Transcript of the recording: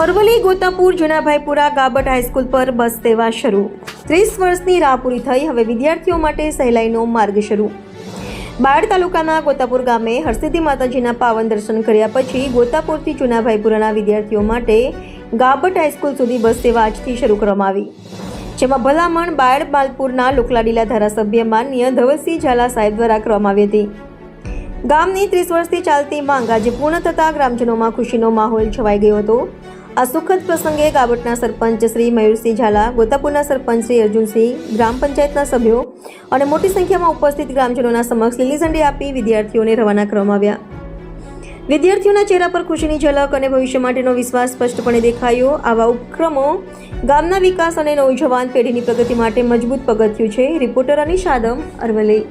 Aravalli, ગોતાપુર, જુનાભાઈપુરા, ગાબટ high school પર બસ સેવા શરૂ. ત્રીસ વર્ષની રાહ પૂરી થઈ, હવે વિદ્યાર્થીઓ માટે સહેલાઈનો માર્ગ શરૂ. બાળ તાલુકાના ગોતાપુર ગામે હરસિદ્ધિ માતાજીના પાવન દર્શન કર્યા પછી ગોતાપુરથી જુનાભાઈપુરાના વિદ્યાર્થીઓ માટે ગાબટ હાઈસ્કૂલ સુધી બસ સેવા આજથી શરૂ કરવામાં આવી. જેમાં ભલામણ બાળ બાલપુરના લોકલાડીલા ધારાસભ્ય માન્ય ધવલસિંહ ઝાલા સાહેબ દ્વારા કરવામાં આવી હતી. ગામની ત્રીસ વર્ષથી ચાલતી માંગ આજે પૂર્ણ થતાં ગ્રામજનોમાં ખુશીનો માહોલ છવાઈ ગયો હતો. આ સુખદ પ્રસંગે ગાબટના સરપંચ શ્રી મયુરસિંહ ઝાલા, ગોતાપુરના સરપંચ શ્રી અર્જુનસિંહ, ગ્રામ પંચાયતના સભ્યો અને મોટી સંખ્યામાં ઉપસ્થિત ગ્રામજનોના સમક્ષ લીલી ઝંડી આપી વિદ્યાર્થીઓને રવાના કરવામાં આવ્યા. વિદ્યાર્થીઓના ચહેરા પર ખુશીની ઝલક અને ભવિષ્ય માટેનો વિશ્વાસ સ્પષ્ટપણે દેખાયો. આવા ઉપક્રમો ગામના વિકાસ અને નવજવાન પેઢીની પ્રગતિ માટે મજબૂત પગથિયું છે. રિપોર્ટર અનિશ આદમ, અરવલ્લી.